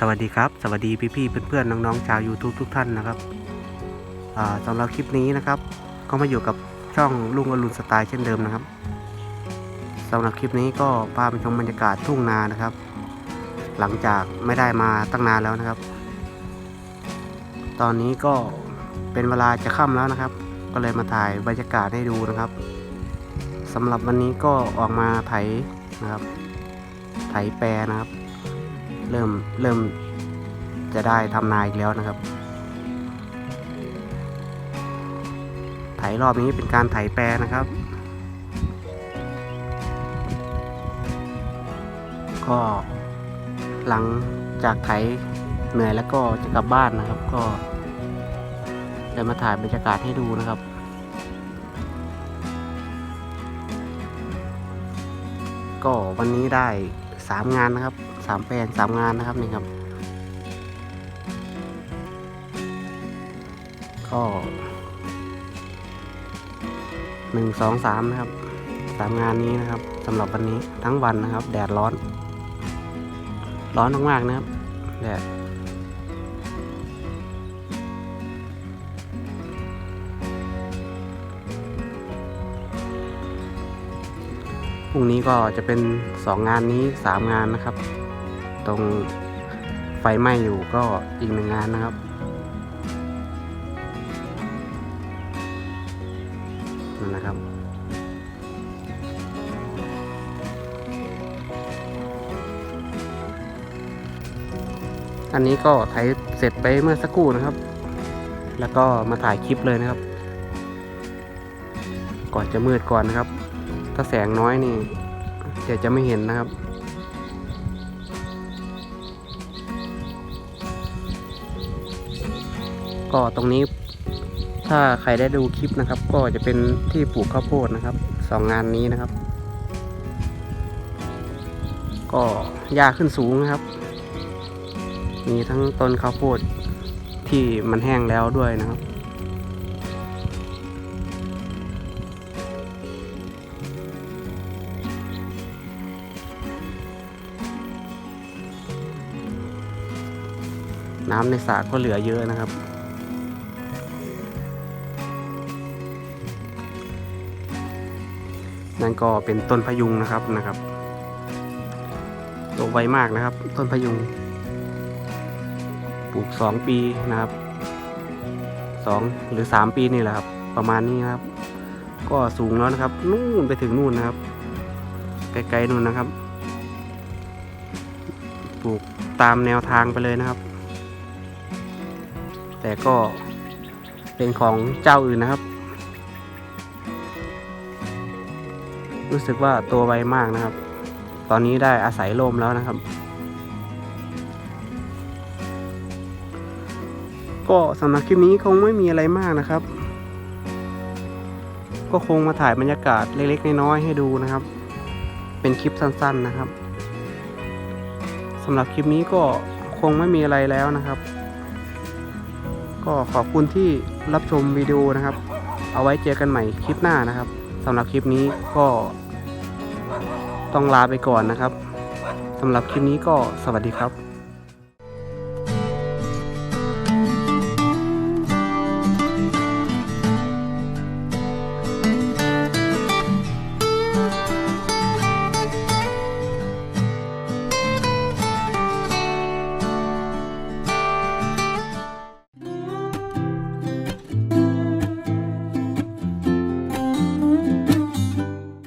สวัสดีครับ สวัสดีพี่ๆเพื่อนๆน้องๆชาว YouTube ทุกท่านนะครับสำหรับคลิปนี้นะครับ ก็มาอยู่กับช่องลุงอรุณสไตล์เช่นเดิมนะครับสำหรับคลิปนี้ก็พาไปชมบรรยากาศทุ่งนานะครับ หลังจากไม่ได้มาตั้งนานแล้วนะครับ ตอนนี้ก็เป็นเวลาจะค่ำแล้วนะครับ ก็เลยมาถ่ายบรรยากาศให้ดูนะครับสำหรับวันนี้ก็ออกมาไถนะครับ ไถแปรนะครับ เริ่มเริ่มจะได้ทำนาอีกแล้วนะครับ ไถรอบนี้เป็นการไถแปรนะครับ ก็หลังจากไถเหนื่อยแล้วก็จะกลับบ้านนะครับ ก็เลยมาถ่ายบรรยากาศให้ดูนะครับก็วันนี้ได้สามงานนะครับ สามแปลงสามงานนะครับนี่ครับ ก็หนึ่งสองสามนะครับสามงานนี้นะครับสำหรับวันนี้ทั้งวันนะครับ แดดร้อน ร้อนมากๆนะครับแดดพรุ่งนี้ก็จะเป็นสองงานนี้สามงานนะครับ ตรงไฟไหม้อยู่ก็อีกหนึ่งงานนะครับ นั่นนะครับ อันนี้ก็ถ่ายเสร็จไปเมื่อสักครู่นะครับ แล้วก็มาถ่ายคลิปเลยนะครับ ก่อนจะมืดก่อนนะครับ ถ้าแสงน้อยนี่เดี๋ยวจะไม่เห็นนะครับ ก็ตรงนี้ถ้าใครได้ดูคลิปนะครับ ก็จะเป็นที่ปลูกข้าวโพดนะครับสองงานนี้นะครับ ก็หญ้าขึ้นสูงนะครับ มีทั้งต้นข้าวโพดที่มันแห้งแล้วด้วยนะครับ น้ำในสระก็เหลือเยอะนะครับ นั่นก็เป็นต้นพยุงนะครับนะครับโตไวมากนะครับ ต้นพยุง ปลูกสองปีนะครับสองหรือสามปีนี่แหละครับ ประมาณนี้ครับ ก็สูงแล้วนะครับ นู่นไปถึงนู่นนะครับไกลๆนู่นนะครับ ปลูกตามแนวทางไปเลยนะครับ แต่ก็เป็นของเจ้าอื่นนะครับ รู้สึกว่าตัวไวมากนะครับ ตอนนี้ได้อาศัยลมแล้วนะครับ ก็สำหรับคลิปนี้คงไม่มีอะไรมากนะครับ ก็คงมาถ่ายบรรยากาศเล็กๆน้อยๆให้ดูนะครับ เป็นคลิปสั้นๆนะครับสำหรับคลิปนี้ก็คงไม่มีอะไรแล้วนะครับ ก็ขอบคุณที่รับชมวิดีโอนะครับ เอาไว้เจอกันใหม่คลิปหน้านะครับสำหรับคลิปนี้ก็ ต้องลาไปก่อนนะครับสำหรับคลิปนี้ก็สวัสดีครับ